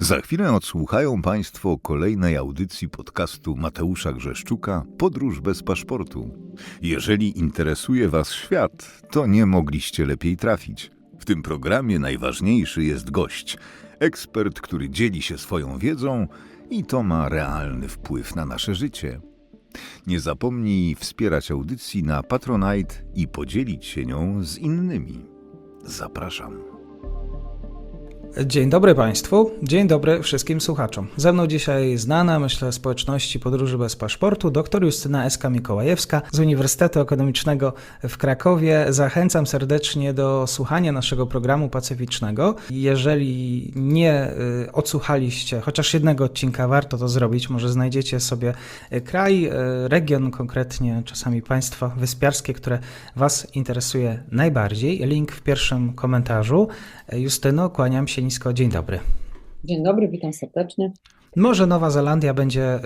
Za chwilę odsłuchają Państwo kolejnej audycji podcastu Mateusza Grzeszczuka Podróż bez paszportu. Jeżeli interesuje Was świat, to nie mogliście lepiej trafić. W tym programie najważniejszy jest gość, ekspert, który dzieli się swoją wiedzą i to ma realny wpływ na nasze życie. Nie zapomnij wspierać audycji na Patronite i podzielić się nią z innymi. Zapraszam. Dzień dobry Państwu, dzień dobry wszystkim słuchaczom. Ze mną dzisiaj znana, myślę, społeczności podróży bez paszportu, dr Justyna Eska Mikołajewska z Uniwersytetu Ekonomicznego w Krakowie. Zachęcam serdecznie do słuchania naszego programu pacyficznego. Jeżeli nie y, odsłuchaliście chociaż jednego odcinka, warto to zrobić. Może znajdziecie sobie y, kraj, y, region konkretnie, czasami państwa wyspiarskie, które Was interesuje najbardziej. Link w pierwszym komentarzu. Justyno, kłaniam się nisko. Dzień dobry. Dzień dobry, witam serdecznie. Może Nowa Zelandia będzie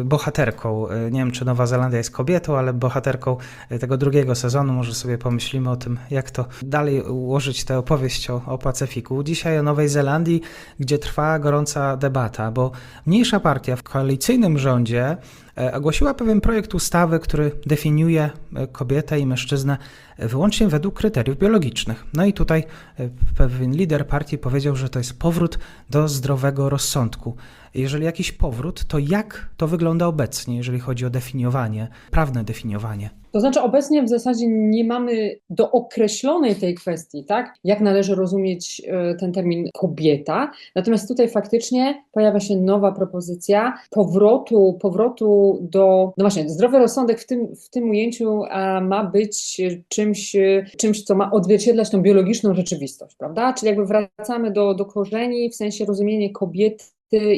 y, bohaterką. Y, Nie wiem, czy Nowa Zelandia jest kobietą, ale bohaterką y, tego drugiego sezonu. Może sobie pomyślimy o tym, jak to dalej ułożyć tę opowieść o, o Pacyfiku. Dzisiaj o Nowej Zelandii, gdzie trwa gorąca debata, bo mniejsza partia w koalicyjnym rządzie ogłosiła pewien projekt ustawy, który definiuje e, kobietę i mężczyznę e, wyłącznie według kryteriów biologicznych. No i tutaj e, pewien lider partii powiedział, że to jest powrót do zdrowego rozsądku. Jeżeli jakiś powrót, to jak to wygląda obecnie, jeżeli chodzi o definiowanie, prawne definiowanie? To znaczy, obecnie w zasadzie nie mamy dookreślonej tej kwestii, tak? Jak należy rozumieć e, ten termin kobieta. Natomiast tutaj faktycznie pojawia się nowa propozycja powrotu, powrotu do. No właśnie, zdrowy rozsądek w tym, w tym ujęciu ma być czymś, czymś, co ma odzwierciedlać tą biologiczną rzeczywistość, prawda? Czyli jakby wracamy do, do korzeni w sensie rozumienia kobiety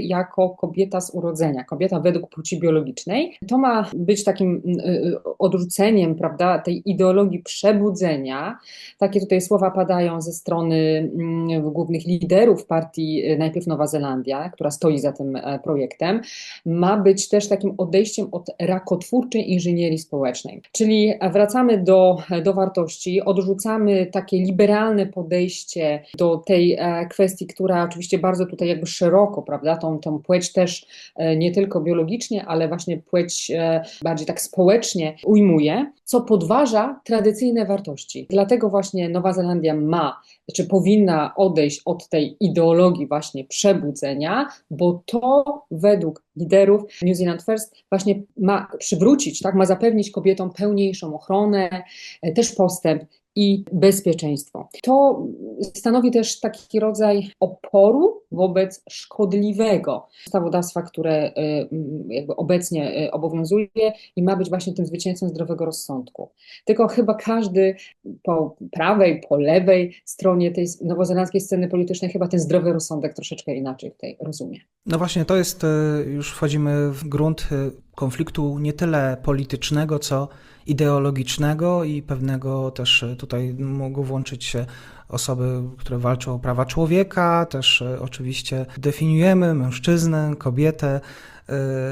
jako kobieta z urodzenia, kobieta według płci biologicznej. To ma być takim y, y, odrzuceniem, prawda, tej ideologii przebudzenia. Takie tutaj słowa padają ze strony mm, głównych liderów partii, y, najpierw Nowa Zelandia, która stoi za tym e, projektem. Ma być też takim odejściem od rakotwórczej inżynierii społecznej. Czyli wracamy do, do wartości, odrzucamy takie liberalne podejście do tej e, kwestii, która oczywiście bardzo tutaj jakby szeroko, prawda, tą, tą płeć też e, nie tylko biologicznie, ale właśnie płeć e, bardziej tak społecznie ujmuje, co podważa tradycyjne wartości. Dlatego właśnie Nowa Zelandia ma, czy powinna odejść od tej ideologii właśnie przebudzenia, bo to według liderów New Zealand First właśnie ma przywrócić, tak, ma zapewnić kobietom pełniejszą ochronę, e, też postęp i bezpieczeństwo. To stanowi też taki rodzaj oporu wobec szkodliwego ustawodawstwa, które y, jakby obecnie y, obowiązuje i ma być właśnie tym zwycięzcą zdrowego rozsądku. Tylko chyba każdy po prawej, po lewej stronie tej nowozelandzkiej sceny politycznej chyba ten zdrowy rozsądek troszeczkę inaczej tutaj rozumie. No właśnie, to jest, y, już wchodzimy w grunt konfliktu nie tyle politycznego, co ideologicznego i pewnego też tutaj mogą włączyć się osoby, które walczą o prawa człowieka, też oczywiście definiujemy mężczyznę, kobietę.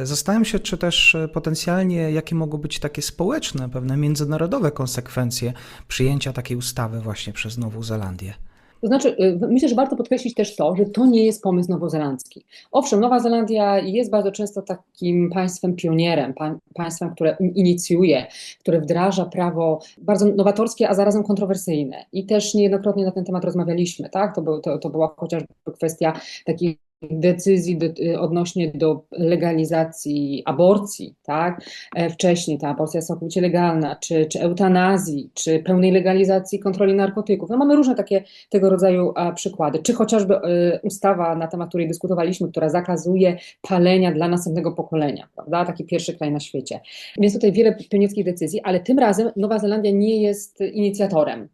Zastanawiam się, czy też potencjalnie, jakie mogą być takie społeczne, pewne międzynarodowe konsekwencje przyjęcia takiej ustawy właśnie przez Nową Zelandię. To znaczy, myślę, że warto podkreślić też to, że to nie jest pomysł nowozelandzki. Owszem, Nowa Zelandia jest bardzo często takim państwem pionierem, państwem, które inicjuje, które wdraża prawo bardzo nowatorskie, a zarazem kontrowersyjne. I też niejednokrotnie na ten temat rozmawialiśmy, tak? To, był, to, to była chociażby kwestia takiej decyzji do, odnośnie do legalizacji aborcji, tak? Wcześniej ta aborcja jest całkowicie legalna, czy, czy eutanazji, czy pełnej legalizacji kontroli narkotyków. No mamy różne takie tego rodzaju a, przykłady, czy chociażby y, ustawa, na temat której dyskutowaliśmy, która zakazuje palenia dla następnego pokolenia, prawda? Taki pierwszy kraj na świecie. Więc tutaj wiele pionierskich decyzji, ale tym razem Nowa Zelandia nie jest inicjatorem.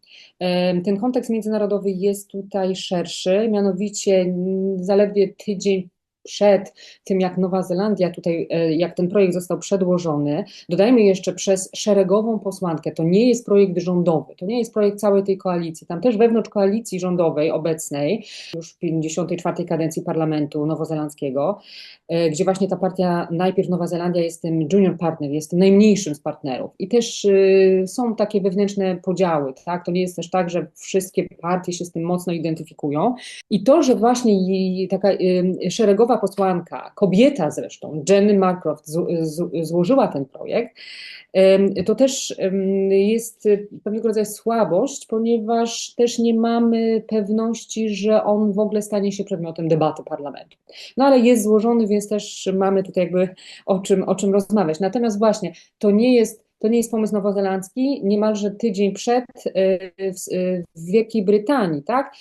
Ten kontekst międzynarodowy jest tutaj szerszy, mianowicie zaledwie tydzień przed tym, jak Nowa Zelandia tutaj, e, jak ten projekt został przedłożony, dodajmy jeszcze przez szeregową posłankę, to nie jest projekt rządowy, to nie jest projekt całej tej koalicji, tam też wewnątrz koalicji rządowej obecnej, już w 54. kadencji parlamentu nowozelandzkiego, gdzie właśnie ta partia, najpierw Nowa Zelandia jest tym junior partner, jest tym najmniejszym z partnerów. I też y, są takie wewnętrzne podziały, tak, to nie jest też tak, że wszystkie partie się z tym mocno identyfikują. I to, że właśnie taka y, szeregowa posłanka, kobieta zresztą, Jenny Marcroft złożyła ten projekt, to też jest pewnego rodzaju słabość, ponieważ też nie mamy pewności, że on w ogóle stanie się przedmiotem debaty parlamentu. No ale jest złożony, więc też mamy tutaj jakby o czym, o czym rozmawiać. Natomiast właśnie to nie jest to nie jest pomysł nowozelandzki, niemalże tydzień przed y, w Wielkiej Brytanii, tak?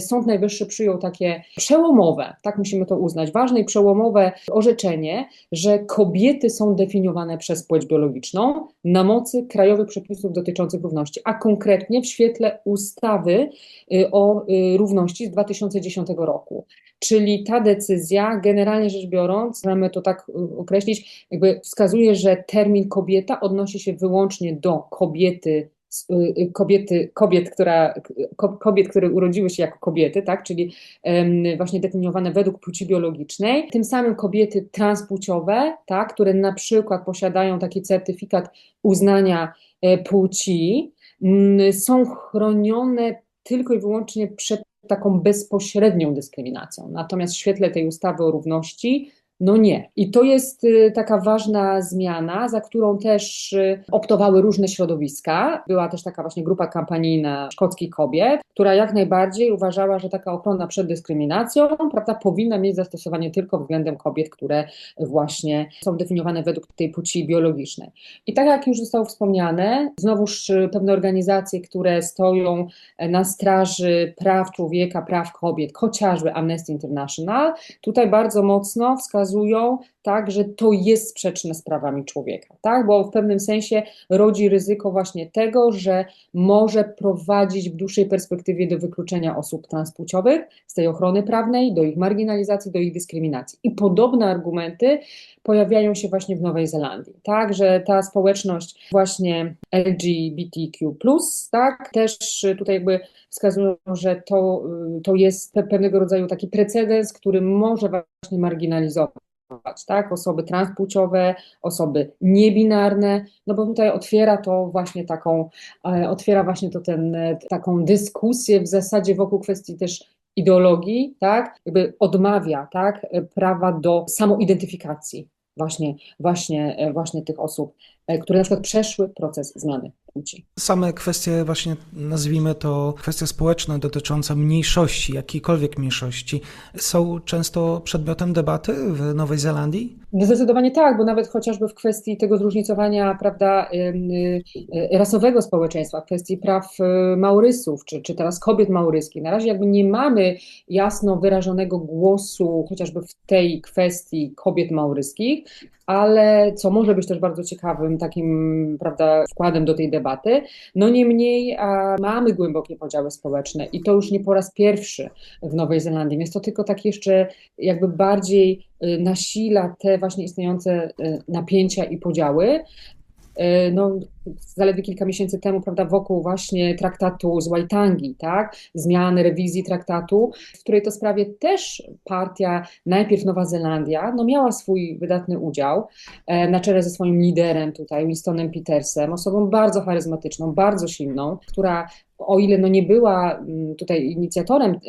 Sąd Najwyższy przyjął takie przełomowe, tak musimy to uznać, ważne i przełomowe orzeczenie, że kobiety są definiowane przez płeć biologiczną na mocy krajowych przepisów dotyczących równości, a konkretnie w świetle ustawy y, o y, równości z 2010 roku. Czyli ta decyzja, generalnie rzecz biorąc, możemy to tak określić, jakby wskazuje, że termin kobieta odnosi się wyłącznie do kobiety, y, y, kobiety, kobiet, która, kobiet, które urodziły się jako kobiety, tak, czyli właśnie definiowane według płci biologicznej. Tym samym kobiety transpłciowe, tak, które na przykład posiadają taki certyfikat uznania e, płci, są chronione tylko i wyłącznie przed taką bezpośrednią dyskryminacją. Natomiast w świetle tej ustawy o równości no nie. I to jest y, taka ważna zmiana, za którą też y, optowały różne środowiska. Była też taka właśnie grupa kampanijna szkockich kobiet, która jak najbardziej uważała, że taka ochrona przed dyskryminacją prawda, powinna mieć zastosowanie tylko względem kobiet, które właśnie są definiowane według tej płci biologicznej. I tak jak już zostało wspomniane, znowuż y, pewne organizacje, które stoją e, na straży praw człowieka, praw kobiet, chociażby Amnesty International, tutaj bardzo mocno wskazują, wskazują, tak, że to jest sprzeczne z prawami człowieka, tak, bo w pewnym sensie rodzi ryzyko właśnie tego, że może prowadzić w dłuższej perspektywie do wykluczenia osób transpłciowych z tej ochrony prawnej, do ich marginalizacji, do ich dyskryminacji. I podobne argumenty pojawiają się właśnie w Nowej Zelandii, tak, że ta społeczność właśnie LGBTQ+, tak, też tutaj jakby wskazują, że to, to jest pewnego rodzaju taki precedens, który może marginalizować tak? Osoby transpłciowe, osoby niebinarne, no bo tutaj otwiera to właśnie taką, e, otwiera właśnie to ten, e, taką dyskusję w zasadzie wokół kwestii też ideologii, tak? Jakby odmawia, tak? Prawa do samoidentyfikacji właśnie, właśnie, właśnie tych osób, e, które na przykład przeszły proces zmiany płci. Same kwestie, właśnie nazwijmy to kwestie społeczne dotyczące mniejszości, jakiejkolwiek mniejszości, są często przedmiotem debaty w Nowej Zelandii? Zdecydowanie tak, bo nawet chociażby w kwestii tego zróżnicowania prawda, rasowego społeczeństwa, w kwestii praw y, Maurysów, czy, czy teraz kobiet mauryskich, na razie jakby nie mamy jasno wyrażonego głosu chociażby w tej kwestii kobiet mauryskich, ale co może być też bardzo ciekawym takim prawda, wkładem do tej debaty, no niemniej a, mamy głębokie podziały społeczne i to już nie po raz pierwszy w Nowej Zelandii, więc to tylko tak jeszcze jakby bardziej y, nasila te właśnie istniejące y, napięcia i podziały, no, zaledwie kilka miesięcy temu, prawda, wokół właśnie traktatu z Waitangi, tak, zmiany, rewizji traktatu, w której to sprawie też partia, najpierw Nowa Zelandia, no miała swój wydatny udział e, na czele ze swoim liderem tutaj, Winstonem Petersem, osobą bardzo charyzmatyczną, bardzo silną, która o ile no nie była mm, tutaj inicjatorem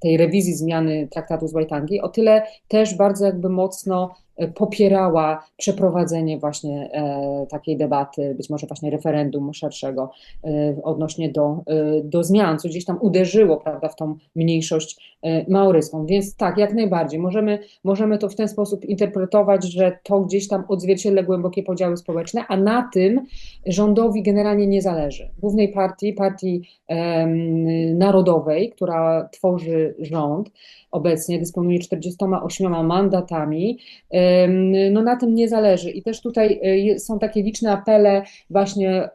tej rewizji zmiany traktatu z Waitangi, o tyle też bardzo jakby mocno popierała przeprowadzenie właśnie e, takiej debaty, być może właśnie referendum szerszego e, odnośnie do, e, do zmian, co gdzieś tam uderzyło prawda, w tą mniejszość mauryską. Więc tak, jak najbardziej. Możemy, możemy to w ten sposób interpretować, że to gdzieś tam odzwierciedla głębokie podziały społeczne, a na tym rządowi generalnie nie zależy. Głównej partii, partii narodowej, która tworzy rząd, obecnie dysponuje 48 mandatami, no na tym nie zależy. I też tutaj e, są takie liczne apele właśnie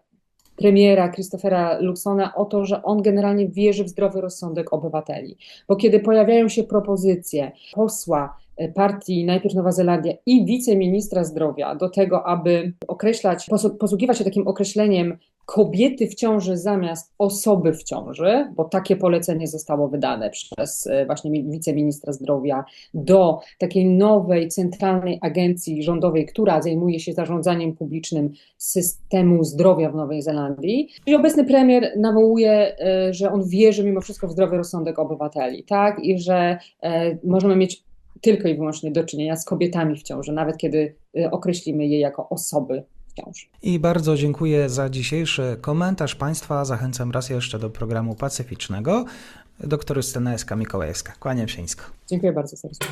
premiera Christophera Luxona o to, że on generalnie wierzy w zdrowy rozsądek obywateli. Bo kiedy pojawiają się propozycje posła e, partii najpierw Nowa Zelandia i wiceministra zdrowia do tego, aby określać, posługiwać się takim określeniem kobiety w ciąży zamiast osoby w ciąży, bo takie polecenie zostało wydane przez e, właśnie mi- wiceministra zdrowia do takiej nowej centralnej agencji rządowej, która zajmuje się zarządzaniem publicznym systemu zdrowia w Nowej Zelandii. I obecny premier nawołuje, e, że on wierzy mimo wszystko w zdrowy rozsądek obywateli, tak? I że e, możemy mieć tylko i wyłącznie do czynienia z kobietami w ciąży, nawet kiedy określimy je jako osoby w ciąży. I bardzo dziękuję za dzisiejszy komentarz Państwa. Zachęcam raz jeszcze do programu pacyficznego. Doktor Justyna Eska Mikołajewska. Kłaniam się nisko. Dziękuję bardzo serdecznie.